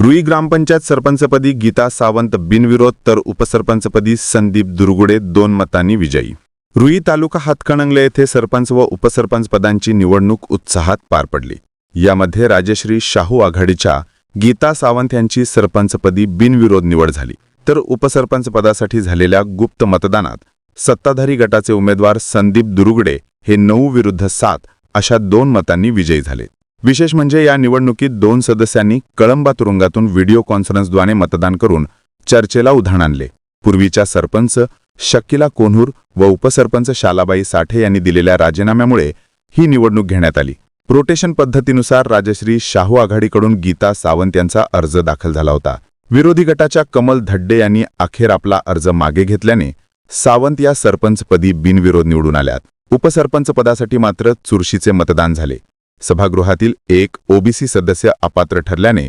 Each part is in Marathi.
रुई ग्रामपंचायत सरपंचपदी गीता सावंत बिनविरोध तर उपसरपंचपदी संदीप दुर्गुडे दोन मतांनी विजयी. रुई तालुका हातकणंगले येथे सरपंच व उपसरपंच पदांची निवडणूक उत्साहात पार पडली. यामध्ये राजश्री शाहू आघाडीच्या गीता सावंत यांची सरपंचपदी बिनविरोध निवड झाली. तर उपसरपंच पदासाठी झालेल्या गुप्त मतदानात सत्ताधारी गटाचे उमेदवार संदीप दुरुगडे हे नऊ विरुद्ध सात अशा दोन मतांनी विजयी झाले. विशेष म्हणजे या निवडणुकीत दोन सदस्यांनी कळंबा तुरुंगातून व्हिडिओ कॉन्फरन्सद्वारे मतदान करून चर्चेला उधाण आणले. पूर्वीच्या सरपंच शकिला कोन्हूर व उपसरपंच शालाबाई साठे यांनी दिलेल्या राजीनाम्यामुळे ही निवडणूक घेण्यात आली. प्रोटेशन पद्धतीनुसार राजश्री शाहू आघाडीकडून गीता सावंत यांचा अर्ज दाखल झाला होता. विरोधी गटाच्या कमल धड्डे यांनी अखेर आपला अर्ज मागे घेतल्याने सावंत या सरपंचपदी बिनविरोध निवडून आल्यात. उपसरपंच पदासाठी मात्र चुरशीचे मतदान झाले. सभागृहातील एक ओबीसी सदस्य अपात्र ठरल्याने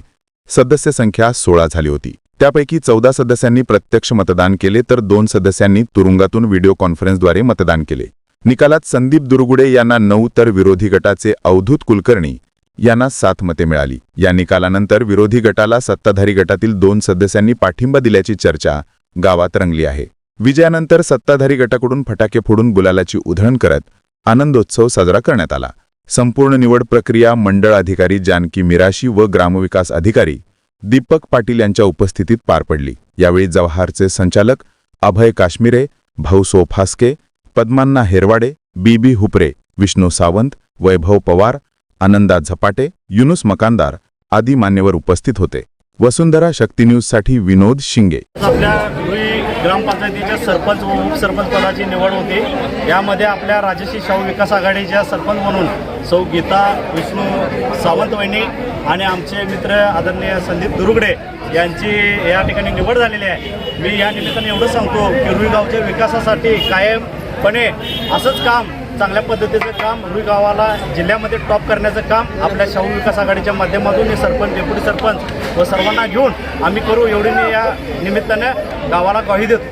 सदस्य संख्या सोळा झाली होती. त्यापैकी चौदा सदस्यांनी प्रत्यक्ष मतदान केले तर दोन सदस्यांनी तुरुंगातून व्हिडिओ कॉन्फरन्सद्वारे मतदान केले. निकालात संदीप दुर्गुडे यांना नऊ तर विरोधी गटाचे अवधूत कुलकर्णी यांना सात मते मिळाली. या निकालानंतर विरोधी गटाला सत्ताधारी गटातील दोन सदस्यांनी पाठिंबा दिल्याची चर्चा गावात रंगली आहे. विजयानंतर सत्ताधारी गटाकडून फटाके फोडून गुलालाची उधळण करत आनंदोत्सव साजरा करण्यात आला. संपूर्ण निवड प्रक्रिया मंडळ अधिकारी जानकी मिराशी व ग्रामविकास अधिकारी दीपक पाटील यांच्या उपस्थितीत पार पडली. यावेळी जवाहरचे संचालक अभय काश्मीरे भाऊ सोफास्के पद्मांना हेरवाडे बीबी हुपरे विष्णू सावंत वैभव पवार आनंदा झपाटे युनुस मकानदार आदी मान्यवर उपस्थित होते. वसुंधरा शक्ती न्यूजसाठी विनोद शिंगे. आपल्या ग्रामपंचायतीच्या सरपंच व उपसरपंच पदाची निवड होती. यामध्ये आपल्या राजश्री शाहू विकास आघाडीच्या सरपंच म्हणून सौ गीता विष्णू सावंत वहिनी आणि आमचे मित्र आदरणीय संदीप दुरुगडे यांची या ठिकाणी निवड झालेली आहे. मी या निमित्ताने एवढं सांगतो की रुईगावच्या विकासासाठी कायमपणे असंच काम चांगल्या पद्धतीचं काम रुई गावाला जिल्ह्यामध्ये टॉप करण्याचं काम आपल्या शाहू विकास आघाडीच्या माध्यमातून हे सरपंच डेप्युटी सरपंच व सर्वांना घेऊन आम्ही करू एवढी मी या निमित्तानं गावाला ग्वाही देतो